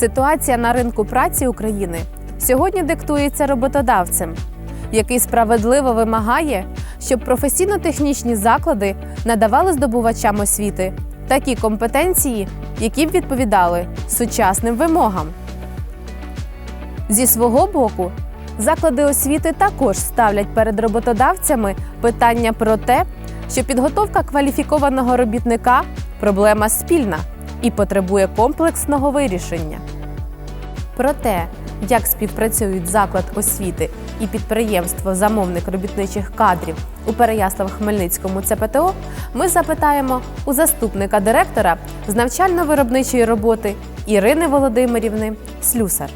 Ситуація на ринку праці України сьогодні диктується роботодавцем, який справедливо вимагає, щоб професійно-технічні заклади надавали здобувачам освіти такі компетенції, які б відповідали сучасним вимогам. Зі свого боку, заклади освіти також ставлять перед роботодавцями питання про те, що підготовка кваліфікованого робітника проблема спільна і потребує комплексного вирішення. Про те, як співпрацюють заклад освіти і підприємство замовник робітничих кадрів у Переяслав-Хмельницькому ЦПТО, ми запитаємо у заступника директора з навчально-виробничої роботи Ірини Володимирівни Слюсар.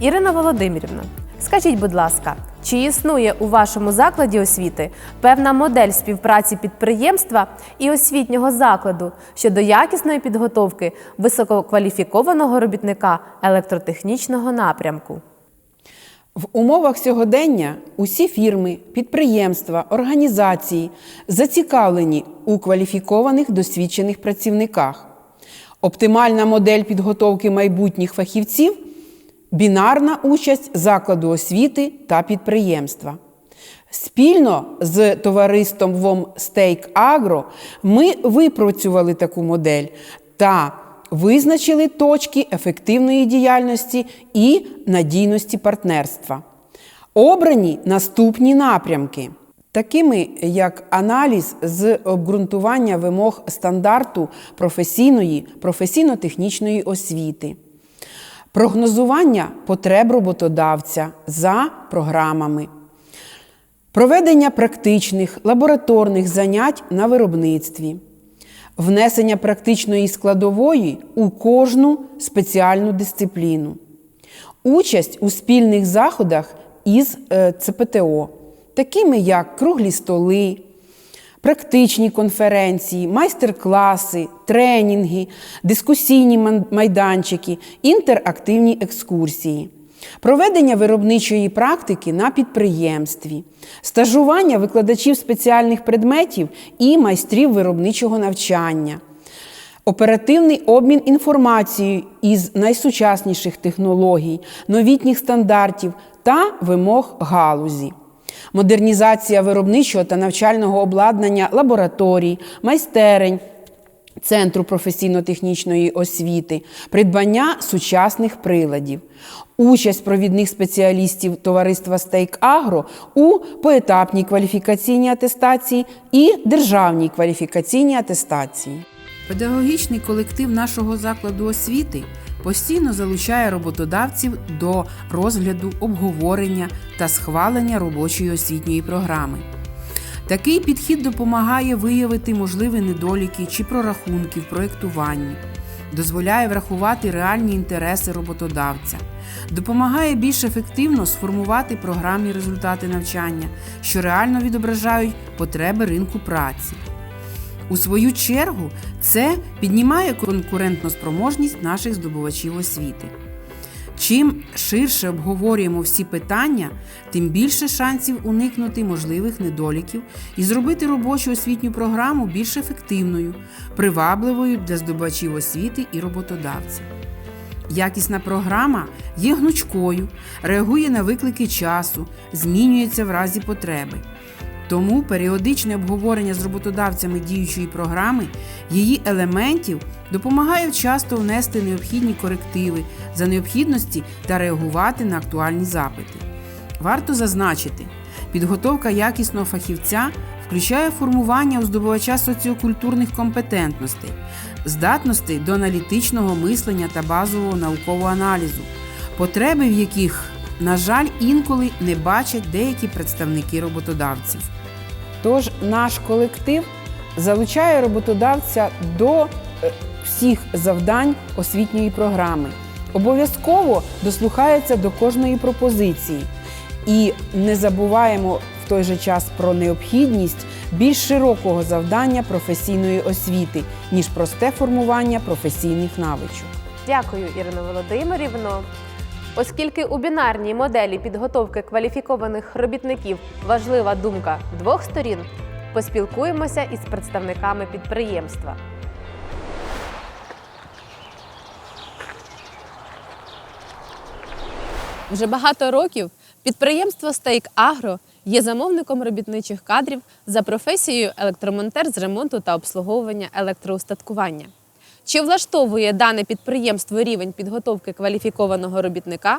Ірина Володимирівна, скажіть, будь ласка, чи існує у вашому закладі освіти певна модель співпраці підприємства і освітнього закладу щодо якісної підготовки висококваліфікованого робітника електротехнічного напрямку? В умовах сьогодення усі фірми, підприємства, організації зацікавлені у кваліфікованих досвідчених працівниках. Оптимальна модель підготовки майбутніх фахівців бінарна участь закладу освіти та підприємства. Спільно з товариством ВОМ Стейк Агро ми випрацювали таку модель та визначили точки ефективної діяльності і надійності партнерства. Обрані наступні напрямки, такими як аналіз з обґрунтування вимог стандарту професійної, професійно-технічної освіти, прогнозування потреб роботодавця за програмами, проведення практичних лабораторних занять на виробництві, внесення практичної складової у кожну спеціальну дисципліну, участь у спільних заходах із е, ЦПТО, такими як круглі столи, практичні конференції, майстер-класи, тренінги, дискусійні майданчики, інтерактивні екскурсії. Проведення виробничої практики на підприємстві, стажування викладачів спеціальних предметів і майстрів виробничого навчання, оперативний обмін інформацією із найсучасніших технологій, новітніх стандартів та вимог галузі. Модернізація виробничого та навчального обладнання лабораторій, майстерень, Центру професійно-технічної освіти, придбання сучасних приладів, участь провідних спеціалістів товариства Стейк Агро у поетапній кваліфікаційній атестації і державній кваліфікаційній атестації. Педагогічний колектив нашого закладу освіти постійно залучає роботодавців до розгляду, обговорення та схвалення робочої освітньої програми. Такий підхід допомагає виявити можливі недоліки чи прорахунки в проєктуванні, дозволяє врахувати реальні інтереси роботодавця, допомагає більш ефективно сформувати програмні результати навчання, що реально відображають потреби ринку праці. У свою чергу, це піднімає конкурентну спроможність наших здобувачів освіти. Чим ширше обговорюємо всі питання, тим більше шансів уникнути можливих недоліків і зробити робочу освітню програму більш ефективною, привабливою для здобувачів освіти і роботодавців. Якісна програма є гнучкою, реагує на виклики часу, змінюється в разі потреби. Тому періодичне обговорення з роботодавцями діючої програми, її елементів допомагає вчасно внести необхідні корективи за необхідності та реагувати на актуальні запити. Варто зазначити, підготовка якісного фахівця включає формування у здобувача соціокультурних компетентностей, здатностей до аналітичного мислення та базового наукового аналізу, потреби в яких, на жаль, інколи не бачать деякі представники роботодавців. Тож наш колектив залучає роботодавця до е, всіх завдань освітньої програми. Обов'язково дослухається до кожної пропозиції і не забуваємо в той же час про необхідність більш широкого завдання професійної освіти, ніж просте формування професійних навичок. Дякую, Ірино Володимирівно. Оскільки у бінарній моделі підготовки кваліфікованих робітників важлива думка двох сторін, поспілкуємося із представниками підприємства. Вже багато років підприємство Стейк Агро є замовником робітничих кадрів за професією електромонтер з ремонту та обслуговування електроустаткування. Чи влаштовує дане підприємство рівень підготовки кваліфікованого робітника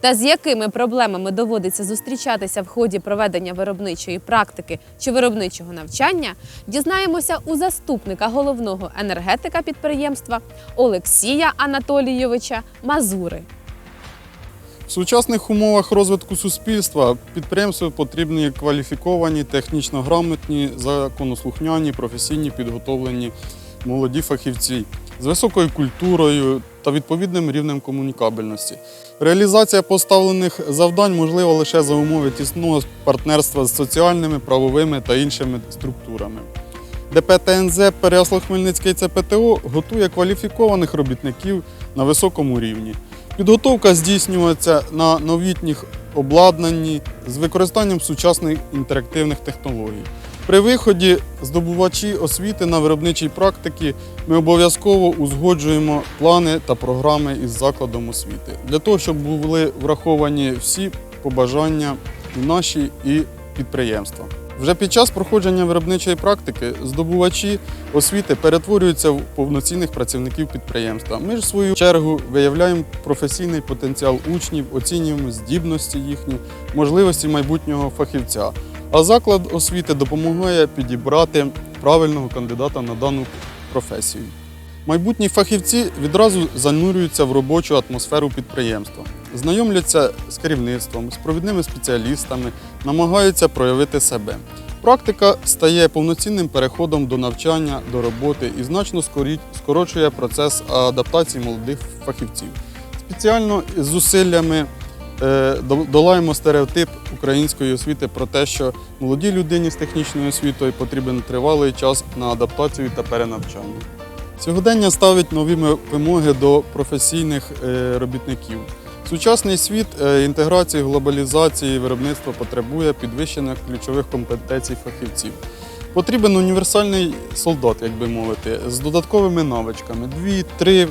та з якими проблемами доводиться зустрічатися в ході проведення виробничої практики чи виробничого навчання, дізнаємося у заступника головного енергетика підприємства Олексія Анатолійовича Мазури. В сучасних умовах розвитку суспільства підприємству потрібні кваліфіковані, технічно грамотні, законослухняні, професійні, підготовлені молоді фахівці з високою культурою та відповідним рівнем комунікабельності. Реалізація поставлених завдань можлива лише за умови тісного партнерства з соціальними, правовими та іншими структурами. ДП ТНЗ Переяслав-Хмельницький ЦПТО готує кваліфікованих робітників на високому рівні. Підготовка здійснюється на новітніх обладнанні з використанням сучасних інтерактивних технологій. При виході здобувачі освіти на виробничій практиці ми обов'язково узгоджуємо плани та програми із закладом освіти для того, щоб були враховані всі побажання і наші, і підприємства. Вже під час проходження виробничої практики здобувачі освіти перетворюються в повноцінних працівників підприємства. Ми ж в свою чергу виявляємо професійний потенціал учнів, оцінюємо здібності їхні, можливості майбутнього фахівця. А заклад освіти допомагає підібрати правильного кандидата на дану професію. Майбутні фахівці відразу занурюються в робочу атмосферу підприємства, знайомляться з керівництвом, з провідними спеціалістами, намагаються проявити себе. Практика стає повноцінним переходом до навчання, до роботи і значно скорочує процес адаптації молодих фахівців. Спеціально з зусиллями долаємо стереотип української освіти про те, що молодій людині з технічною освітою потрібен тривалий час на адаптацію та перенавчання. Сьогодення ставить нові вимоги до професійних е, робітників. Сучасний світ е, інтеграції, глобалізації виробництва потребує підвищення ключових компетенцій фахівців. Потрібен універсальний солдат, як би мовити, з додатковими навичками, дві-три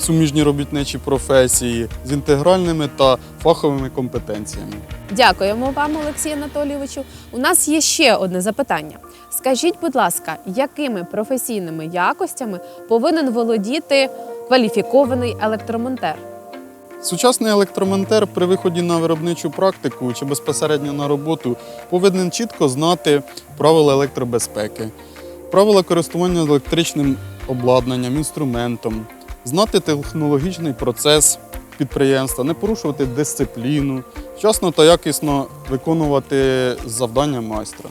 суміжні робітничі професії з інтегральними та фаховими компетенціями. Дякуємо вам, Олексію Анатолійовичу. У нас є ще одне запитання. Скажіть, будь ласка, якими професійними якостями повинен володіти кваліфікований електромонтер? Сучасний електромонтер при виході на виробничу практику чи безпосередньо на роботу повинен чітко знати правила електробезпеки, правила користування електричним обладнанням, інструментом, знати технологічний процес підприємства, не порушувати дисципліну, вчасно та якісно виконувати завдання майстра.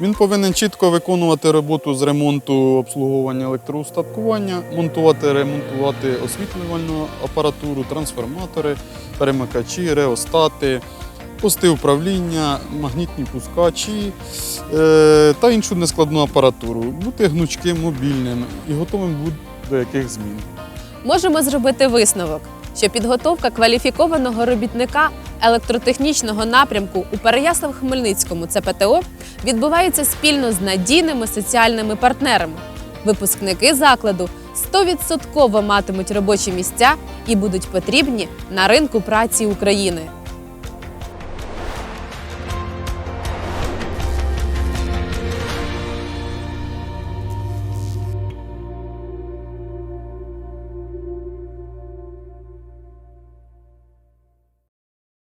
Він повинен чітко виконувати роботу з ремонту обслуговування електроустаткування, монтувати, ремонтувати освітлювальну апаратуру, трансформатори, перемикачі, реостати, пости управління, магнітні пускачі е, та іншу нескладну апаратуру, бути гнучким, мобільним і готовим будь-до яких змін. Можемо зробити висновок, що підготовка кваліфікованого робітника електротехнічного напрямку у Переяслав-Хмельницькому ЦПТО відбувається спільно з надійними соціальними партнерами. Випускники закладу 100% матимуть робочі місця і будуть потрібні на ринку праці України.